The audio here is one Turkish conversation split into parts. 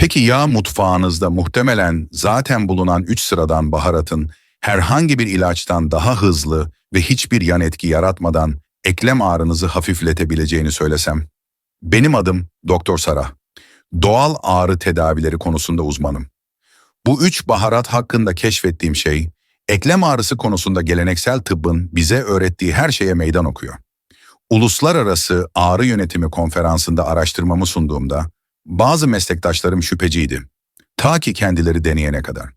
Peki ya mutfağınızda muhtemelen zaten bulunan 3 sıradan baharatın herhangi bir ilaçtan daha hızlı ve hiçbir yan etki yaratmadan eklem ağrınızı hafifletebileceğini söylesem? Benim adım Doktor Sara. Doğal ağrı tedavileri konusunda uzmanım. Bu üç baharat hakkında keşfettiğim şey, eklem ağrısı konusunda geleneksel tıbbın bize öğrettiği her şeye meydan okuyor. Uluslararası Ağrı Yönetimi Konferansı'nda araştırmamı sunduğumda bazı meslektaşlarım şüpheciydi. Ta ki kendileri deneyene kadar.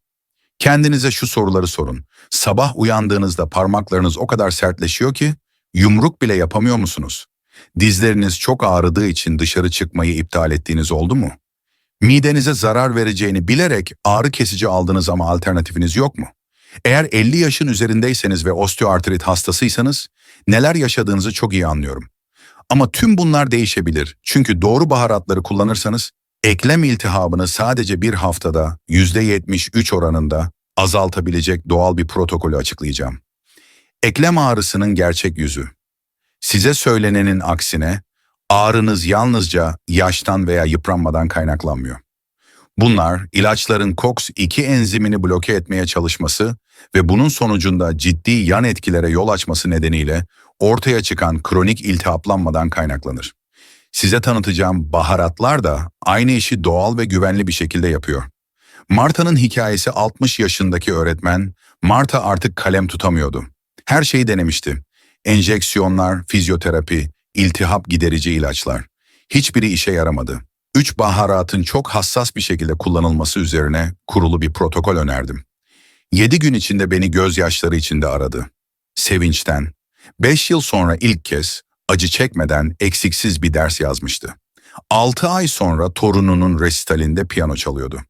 Kendinize şu soruları sorun. Sabah uyandığınızda parmaklarınız o kadar sertleşiyor ki yumruk bile yapamıyor musunuz? Dizleriniz çok ağrıdığı için dışarı çıkmayı iptal ettiğiniz oldu mu? Midenize zarar vereceğini bilerek ağrı kesici aldınız ama alternatifiniz yok mu? Eğer 50 yaşın üzerindeyseniz ve osteoartrit hastasıysanız neler yaşadığınızı çok iyi anlıyorum. Ama tüm bunlar değişebilir. Çünkü doğru baharatları kullanırsanız eklem iltihabını sadece bir haftada %73 oranında azaltabilecek doğal bir protokolü açıklayacağım. Eklem ağrısının gerçek yüzü. Size söylenenin aksine ağrınız yalnızca yaştan veya yıpranmadan kaynaklanmıyor. Bunlar ilaçların COX-2 enzimini bloke etmeye çalışması ve bunun sonucunda ciddi yan etkilere yol açması nedeniyle ortaya çıkan kronik iltihaplanmadan kaynaklanır. Size tanıtacağım baharatlar da aynı işi doğal ve güvenli bir şekilde yapıyor. Marta'nın hikayesi 60 yaşındaki öğretmen, Marta artık kalem tutamıyordu. Her şeyi denemişti. Enjeksiyonlar, fizyoterapi, iltihap giderici ilaçlar. Hiçbiri işe yaramadı. Üç baharatın çok hassas bir şekilde kullanılması üzerine kurulu bir protokol önerdim. Yedi gün içinde beni gözyaşları içinde aradı. Sevinçten. Beş yıl sonra ilk kez acı çekmeden eksiksiz bir ders yazmıştı. Altı ay sonra torununun resitalinde piyano çalıyordu.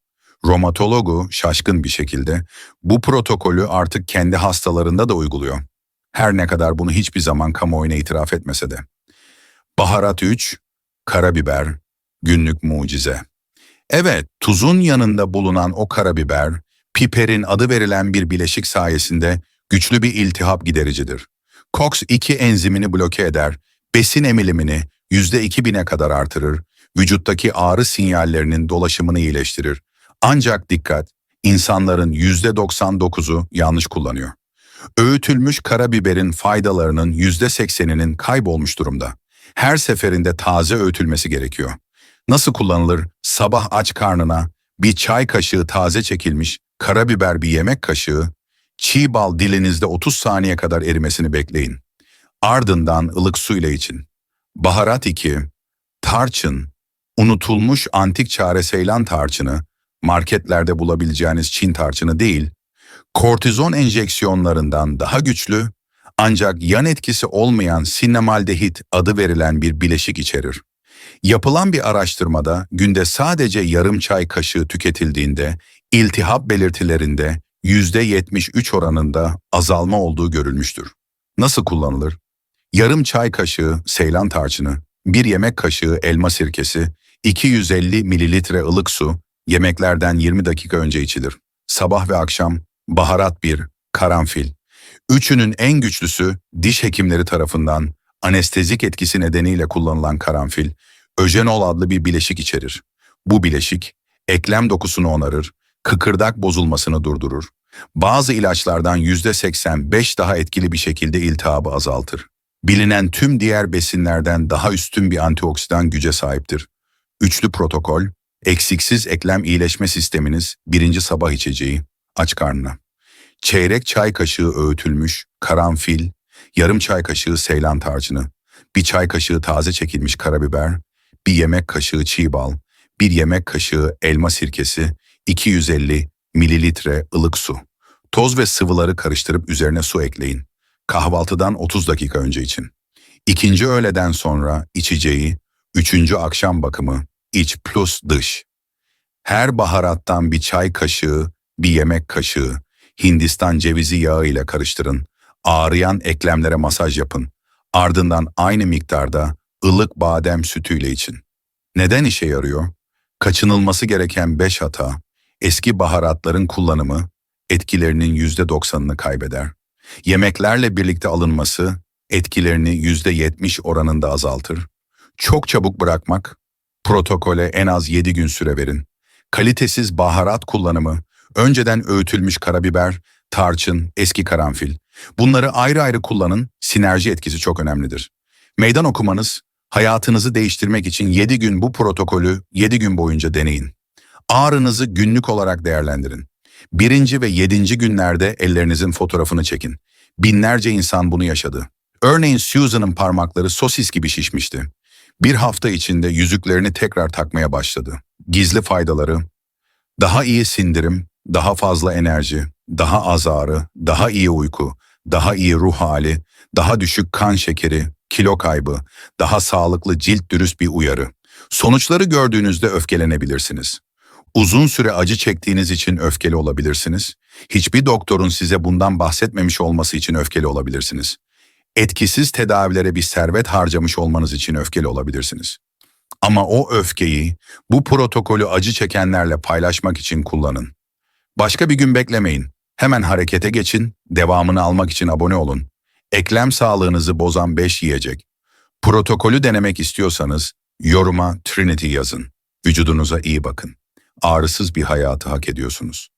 Romatologu şaşkın bir şekilde bu protokolü artık kendi hastalarında da uyguluyor. Her ne kadar bunu hiçbir zaman kamuoyuna itiraf etmese de. Baharat 3, karabiber, günlük mucize. Evet, tuzun yanında bulunan o karabiber, piperin adı verilen bir bileşik sayesinde güçlü bir iltihap gidericidir. COX-2 enzimini bloke eder, besin emilimini %2000'e kadar artırır, vücuttaki ağrı sinyallerinin dolaşımını iyileştirir. Ancak dikkat, insanların %99'u yanlış kullanıyor. Öğütülmüş karabiberin faydalarının %80'inin kaybolmuş durumda. Her seferinde taze öğütülmesi gerekiyor. Nasıl kullanılır? Sabah aç karnına bir çay kaşığı taze çekilmiş karabiber bir yemek kaşığı, çiğ bal dilinizde 30 saniye kadar erimesini bekleyin. Ardından ılık su ile için. Baharat 2, tarçın, unutulmuş antik çare Seylan tarçını, marketlerde bulabileceğiniz Çin tarçını değil, kortizon enjeksiyonlarından daha güçlü ancak yan etkisi olmayan sinemaldehit adı verilen bir bileşik içerir. Yapılan bir araştırmada günde sadece yarım çay kaşığı tüketildiğinde iltihap belirtilerinde %73 oranında azalma olduğu görülmüştür. Nasıl kullanılır? Yarım çay kaşığı seylan tarçını, bir yemek kaşığı elma sirkesi, 250 mililitre ılık su, yemeklerden 20 dakika önce içilir. Sabah ve akşam baharat 1, karanfil. Üçünün en güçlüsü diş hekimleri tarafından anestezik etkisi nedeniyle kullanılan karanfil, öjenol adlı bir bileşik içerir. Bu bileşik, eklem dokusunu onarır, kıkırdak bozulmasını durdurur. Bazı ilaçlardan %85 daha etkili bir şekilde iltihabı azaltır. Bilinen tüm diğer besinlerden daha üstün bir antioksidan güce sahiptir. Üçlü protokol, eksiksiz eklem iyileşme sisteminiz birinci sabah içeceği, aç karnına. Çeyrek çay kaşığı öğütülmüş, karanfil, yarım çay kaşığı seylan tarçını, bir çay kaşığı taze çekilmiş karabiber, bir yemek kaşığı çiğ bal, bir yemek kaşığı elma sirkesi, 250 mililitre ılık su. Toz ve sıvıları karıştırıp üzerine su ekleyin. Kahvaltıdan 30 dakika önce için. İkinci öğleden sonra içeceği, üçüncü akşam bakımı, iç plus dış. Her baharattan bir çay kaşığı, bir yemek kaşığı, Hindistan cevizi yağı ile karıştırın. Ağrıyan eklemlere masaj yapın. Ardından aynı miktarda ılık badem sütüyle için. Neden işe yarıyor? Kaçınılması gereken 5 hata, eski baharatların kullanımı etkilerinin %90'ını kaybeder. Yemeklerle birlikte alınması etkilerini %70 oranında azaltır. Çok çabuk bırakmak, protokole en az 7 gün süre verin. kalitesiz baharat kullanımı, önceden öğütülmüş karabiber, tarçın, eski karanfil. Bunları ayrı ayrı kullanın, sinerji etkisi çok önemlidir. Meydan okumanız, hayatınızı değiştirmek için 7 gün bu protokolü 7 gün boyunca deneyin. Ağrınızı günlük olarak değerlendirin. Birinci ve yedinci günlerde ellerinizin fotoğrafını çekin. Binlerce insan bunu yaşadı. Örneğin Susan'ın parmakları sosis gibi şişmişti. Bir hafta içinde yüzüklerini tekrar takmaya başladı. Gizli faydaları, daha iyi sindirim, daha fazla enerji, daha az ağrı, daha iyi uyku, daha iyi ruh hali, daha düşük kan şekeri, kilo kaybı, daha sağlıklı cilt dürüst bir uyarı. Sonuçları gördüğünüzde öfkelenebilirsiniz. Uzun süre acı çektiğiniz için öfkeli olabilirsiniz. Hiçbir doktorun size bundan bahsetmemiş olması için öfkeli olabilirsiniz. Etkisiz tedavilere bir servet harcamış olmanız için öfkeli olabilirsiniz. Ama o öfkeyi bu protokolü acı çekenlerle paylaşmak için kullanın. Başka bir gün beklemeyin. Hemen harekete geçin, devamını almak için abone olun. Eklem sağlığınızı bozan 5 yiyecek. Protokolü denemek istiyorsanız yoruma Trinity yazın. Vücudunuza iyi bakın. Ağrısız bir hayatı hak ediyorsunuz.